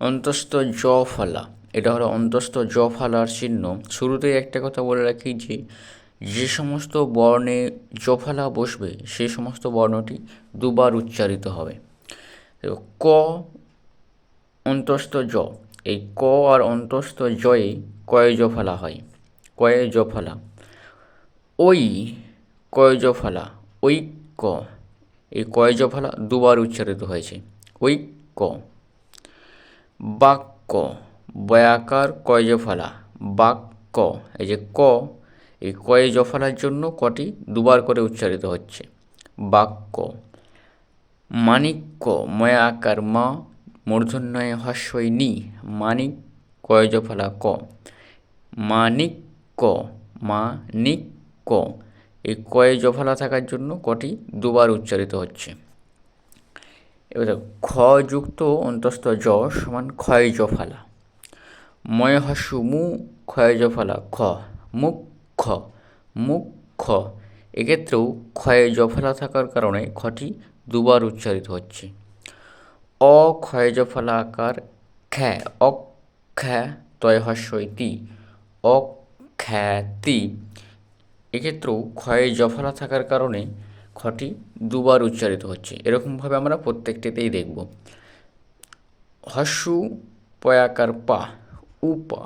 অন্তস্থ জ ফলা। এটা হলো অন্তস্থ জ ফালার চিহ্ন। শুরুতেই একটা কথা বলে রাখি যে যে সমস্ত বর্ণে জ ফলা বসবে, সে সমস্ত বর্ণটি দুবার উচ্চারিত হবে। ক, অন্তস্থ জ। এই ক আর অন্তস্থ জয়ে কয়ে ফলা হয়। কয়ে ফলা। ওই কয় জ ফলা। ঐক্য। এই কয় ফলা দুবার উচ্চারিত হয়েছে। ঐক্য। বাক্য, বয়াকার কয় জ ফলা বাক্য, এই যে ক, এই কয়ে জ ফলার জন্য কটি দুবার করে উচ্চারিত হচ্ছে। বাক্য, মানিক্য ময়া আকার মা, মূর্ধন্যয় হস্যই নি, মানিক কয় জ ফলা ক। মানিক্য মানিক্য, এই কয়ে জফলা থাকার জন্য কটি দুবার উচ্চারিত হচ্ছে। এবার খ যুক্ত অন্তস্থ জ সমান ক্ষয় জফালা ময় হাসু মু, ক্ষয় জফালা খ। মুখ খ। মুখ মুখ্য এক্ষেত্রেও ক্ষয়ে জফলা থাকার কারণে খটি দুবার উচ্চারিত হচ্ছে। অ অক্ষয় জফলা আকার খ্যা। অখ্যা তয় হস্যই অখ্যাতি এক্ষেত্রেও ক্ষয়ে জফলা থাকার কারণে খটি দুবার উচ্চারিত হচ্ছে। এরকমভাবে আমরা প্রত্যেকটিতেই দেখব। হস্যু পয়াকার পা উপা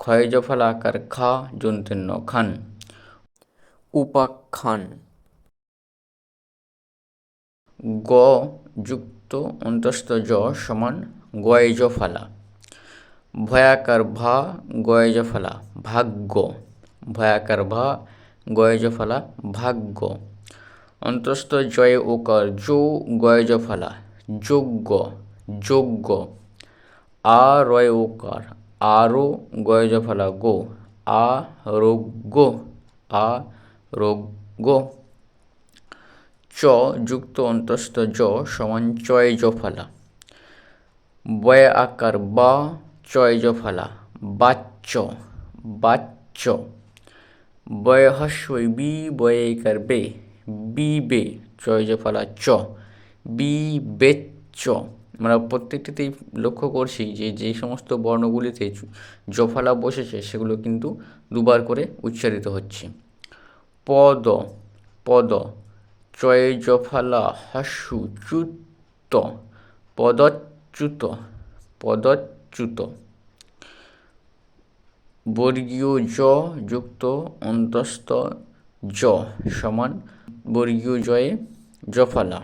ক্ষয় জফলা আকার খা জন্তীর্ণ খান। উপাখ্যান গ যুক্ত অন্তস্থ জ সমান গয় জফালা ভয়াকার ভা গয় জফালা ভাগ্য। ভয়াকার ভা গয়জফলা ভাগ্য। অন্তস্থ জয় ওকার যো গয়জফলা যোগ্য যোগ্য আ রয় ওকার আরও গয়জফলা গো, আ রোগ্য চ, যুক্ত অন্তস্থ জ, সমান চয় জফলা বয় আকার বা, চয় জফলা বাচ্চ বাচ্চ বয়হস্যই বি বয়েকার বে বি। বে চয় ফলা চ। বি বেচ্চ আমরা প্রত্যেকটিতেই লক্ষ্য করছি যে যে সমস্ত বর্ণগুলিতে জফলা বসেছে, সেগুলো কিন্তু দুবার করে উচ্চারিত হচ্ছে। পদ পদ চয় জফলা হাস্যু চ্যুত পদচ্যুত। পদচ্যুত। বর্গীয় জ যুক্ত অন্তস্থ জ সমান বর্গীয় জয়ে জফলা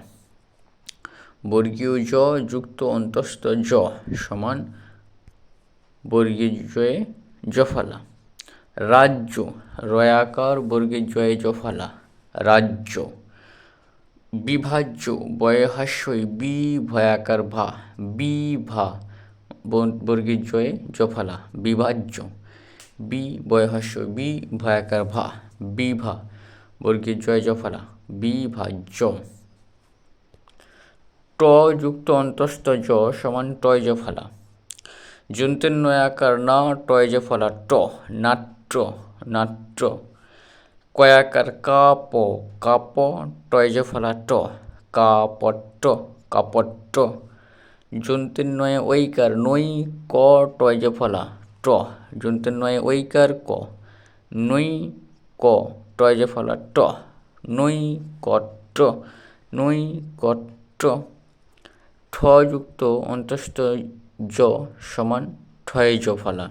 বর্গীয় জ যুক্ত অন্তস্থ জ সমান বর্গীয় জয়ে জফলা রাজ্য, রয়াকার বর্গের জয়ে জফলা রাজ্য, বিভাজ্য, বয়হাস্যই বি ভয়াকার ভা। বি ভা বর্গের জয়ে জফলা বিভাজ্য, বি বয়হাস্য বি ভয়াকার ভা। বিভা বর্গের জয় জফলা বিভাজ্য ট যুক্ত অন্তস্থ জ সমান টয় জফলা জন্তের নয়াকার না টয় জফলা ট। নাট্য নাট্য। কয়াকার কাপ কাপ টয় জফলা ট কাপট্ট কাপট্ট জন্তের নয় ঐকার নই ক টয় জফলা ট। যন্ত্রের নয় ঐকার ক নই ক টয় ফলা ট। নই কট্ট ঠযুক্ত অন্তস্থ জ সমান ঠয় জ ফলা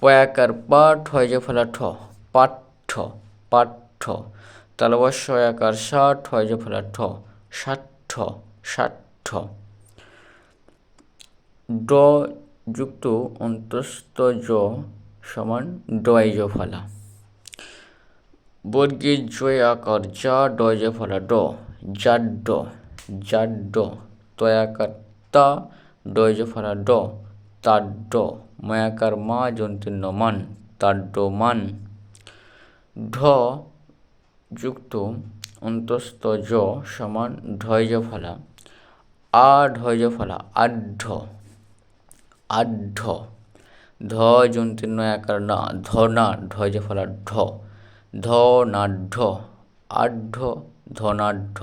পয়াকার পা ঠয় যে ফলা ঠ, পাঠ্য পাঠ্য। তালবস্বয়াকার সা ঠয় যে ফলা ঠ ষাঠ্য ষাঠ্য ড যুক্ত অন্তস্থ জ সমান ডয় ফলা বর্গের জয় আকার যা ডয় ফলা ড জাড্ড জাড্ড তয়াকার তা ডয় ফলা ড, তাড্ড, ময়াকার মা যন্তীর্ণ মান, তাড্ড মান। ঢ যুক্ত অন্তস্থ জ সমান ঢয় ফলা, আ ঢয় ফলা আঢ্য আঢ্য ধ যন্ত্রীর্ণ আকার না, ধ না, ঢ যে ফলা, ঢ। ধ নাঢ্য আঢ্য, ধনাঢ্য।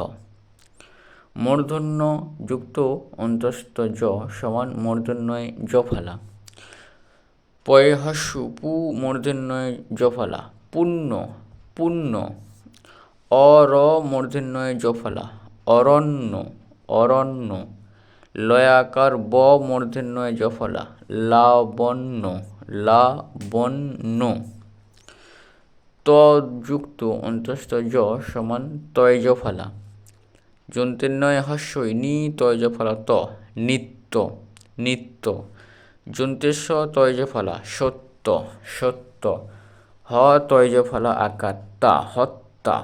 মূর্ধন্য যুক্ত অন্তস্থ জ সমান মূর্ধন্যয় জফালা পয়হাস্যু পু মূর্ধন্যয় জফলা পুণ্য পুণ্য। অর মূর্ধন্যয় জফলা অরণ্য অরণ্য। লয়াকার ব মূর্ধন্যয় জফলা লাবণ্য লাবণ্য। তযুক্ত অন্তস্থ জ সমান তয়জ ফলা যন্ত্রেন্নয় হাস্যই নি তয়জ ফলা ত, নিত্য নিত্য। যন্ত্রেস্ব তয়জ ফলা সত্য সত্য। হ তয়জ ফলা আকার তা হত্যা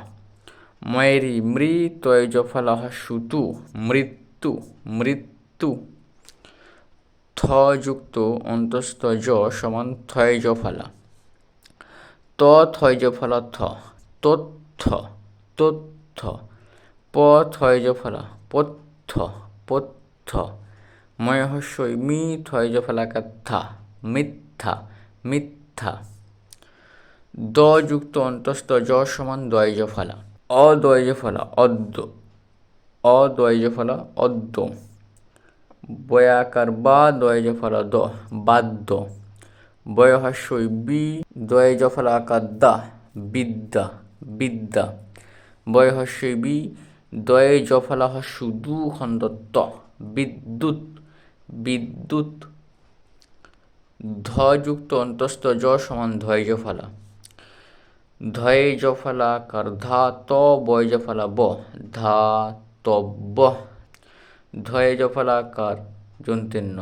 ময়েরি মৃ তয়জ ফলা হাস্যুতু, মৃত্যু মৃত্যু। থ যুক্ত অন্তস্থ জ সমান থয়জ ফলা ত থয়জ ফলা থ তথ্য তথ্য প থয়জ ফলা পথ্য। পথ্য। ময়হস্যই মি থয়জ ফলাকা থা মিথ্যা। মিথ্যা। দ যুক্ত অন্তস্থ জ সমান দয়জ ফলা অদয়জ ফলা অদ্য অদয়জ ফলা অদ্য বয়াকার বা দয়জ ফলা দ। বাদ্য। বয়হাস্যই বি দয় জফলা আকার দা, বিদ্যা বিদ্যা। বয়হাস্যই বি দয়ে জফলা হাস্যু দু ত, বিদ্যুৎ বিদ্যুৎ। ধযুক্ত অন্তস্থ জ সমান ধয় জফলা। ধয়ে জফলা আকার ধা ত, বয় জফলা ব, ধা তব্য ধয়ে জফলা আকার যন্তীর্ণ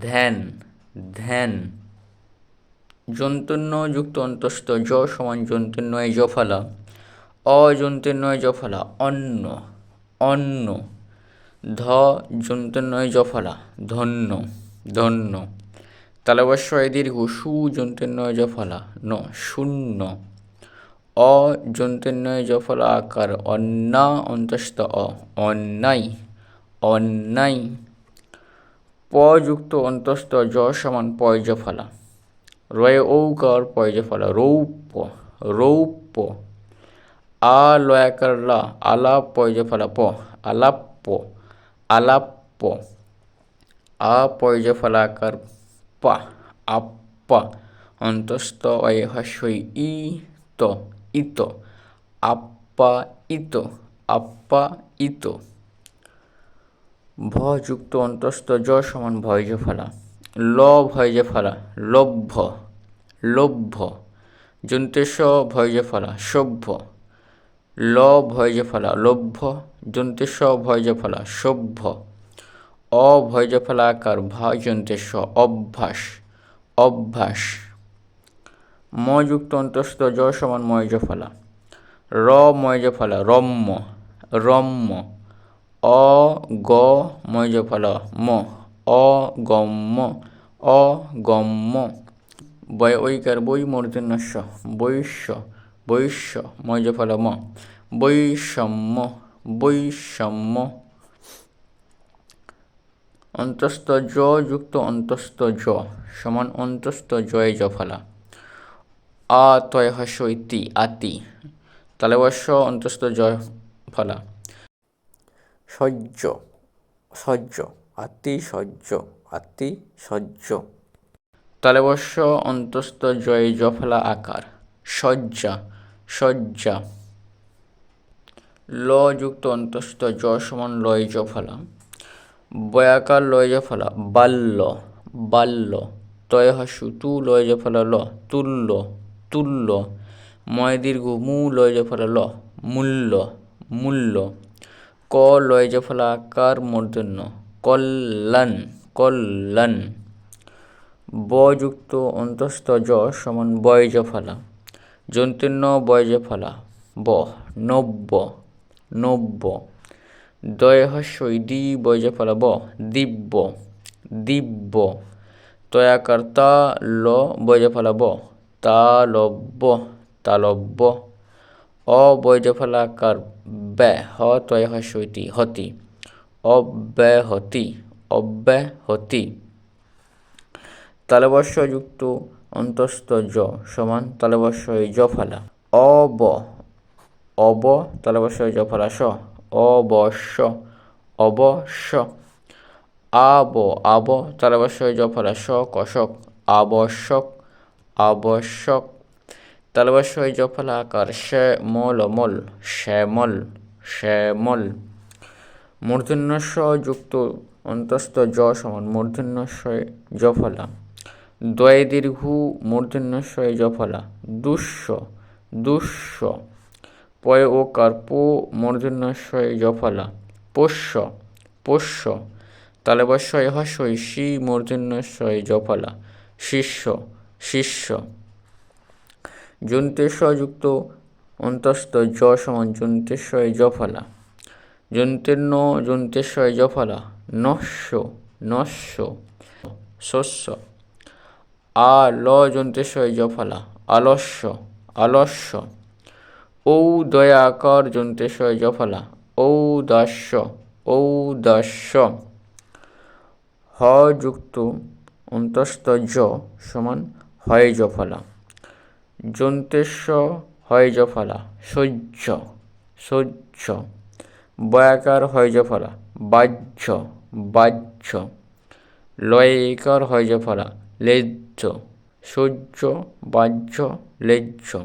ধ্যান ধ্যান। যন্তন্য যুক্ত অন্তস্থ জ সমান যন্তন্যয় জফলা অযন্তন্যয় জফলা, অন্ন অন্ন, ধ যন্তন্যয় জফলা, ধন্য ধন্য। তালবস্বয় দীর্ঘ সু যন্তন্যয় জফলা, ন, শূন্য। অ যন্তন্যয় জফলা আকার, অন্না অন্তস্থ, অ অন্যায় অন্যায় প যুক্ত অন্তস্থ জ সমান পয় জফলা। রয়ে ঔকার পয়জে ফলা রৌপ্য রৌপ্য আ লয়াকার লা আলাপ পয়জে ফলা প আলাপ্য আলাপ্য আ পয়জে ফলাকার পা আপ্পা অন্তস্থ অয় হস্যই ই ত ইত আপ্পা ইত আপ্পা ইত ভ যুক্ত অন্তস্থ জ সমান ভয়জ ফলা ল ভয়জে ফলা লভ্য লভ্য যন্তেশ ভয়জে ফলা সভ্য ল ভয়জে ফলা লভ্য যন্তেশ ভয়জে ফলা সভ্য অভয় অভয়জে ফলাকার ভা যন্তেশ অভ্যাস অভ্যাস। মযুক্ত অন্তস্থ জ সমান ময়জ ফলা র ময়জ ফলা রম্য রম্য, অ, গ ময়জ ফলা ম। অগম্য অগম্য। বয় ঐকার বই মূর্ধন্যস্য বৈশ্য বৈশ্য ময়জ ফল ম বৈষম্য বৈষম্য। অন্তস্থ জ যুক্ত অন্তস্থ জ সমান অন্তস্থ জয় জফলা। আ তয় হস্য ইতি আতি তালেবস্য অন্তস্থ জয় ফলা সহ্য সহ্য। আতি সহ্য আতি সহ্য তালেবস্য অন্তস্থ জয় জফলা আকার সজ্জা সজ্জা ল যুক্ত অন্তস্থ জ সমান লয় জফলা। বয়াকার লয় জফলা, বাল্য বাল্য। তয় হাসু তু লয় জফলা ল, তুল্য তুল্য। ময় দীর্ঘ মু লয় জফলা ল, মূল্য মূল্য। ক লয় জফলা আকার মূর্ধন্য কল্যাণ কল্যাণ বযুক্ত অন্তস্থ জ সমান বয়জ ফলা যন্তীর্ণ বয়জ ফলা ব, নব্য নব্য। দয় হস্যই দি বয়জ ফলা ব, দিব্য দিব্য। তয়াকার তা ল বয়জ ফলা ব, তালব্য তালব্য। অবৈজ ফলাকার ব্যয় হ তয় হস্যইতি হতি। অব্যাহতি অব্যাহতি। তালবস্যযুক্ত অন্তস্থ জ সমান তালবস্যয় জ ফালা। অব অব তালবস্যয় জ ফালা স। অবশ্য অবশ্য। আব আব তালবস্যই জফলা শক অশোক আবশ্যক আবশ্যক। তালবস্যই জফলা আকার সে মল শ্যামল শ্যামল। মূর্ধন্যস্ব যুক্ত অন্তস্থ জ সমান মূর্ধন্যস্বয় জফলা দ্বয় দীর্ঘ মূর্ধন্যস্বয় জফলা দুঃস্ব দুঃস্ব পয় ওকার পো মূর্ধন্যস্বয় জফলা পোষ্য পোষ্য। তালবস্বয় হস্যই শি মূর্ধন্যস্বয় জফলা শিষ্য শিষ্য। যুক্ত অন্তস্থ জ সমান যন্তেশ্বয় জফলা যন্তের্ন যন্তেশ্বয় জফলা নস্য নস্য শস্য। আ ল যন্তেশ্বয় জফলা, আলস্য আলস্য। ঔ দয়াকর যন্তেশ্বয় জফলা ঔ দাস্য ঔ দাস্য হ যুক্ত অন্তস্থ জ সমান হয় জফলা। যন্তেশ্ব হয় জফলা, সহ্য সহ্য। বয়াকার হয় জফলা বাহ্য বাহ্য। লয়কার হয় জফলা লেজ্জ। সহ্য বাহ্য লেজ্জ।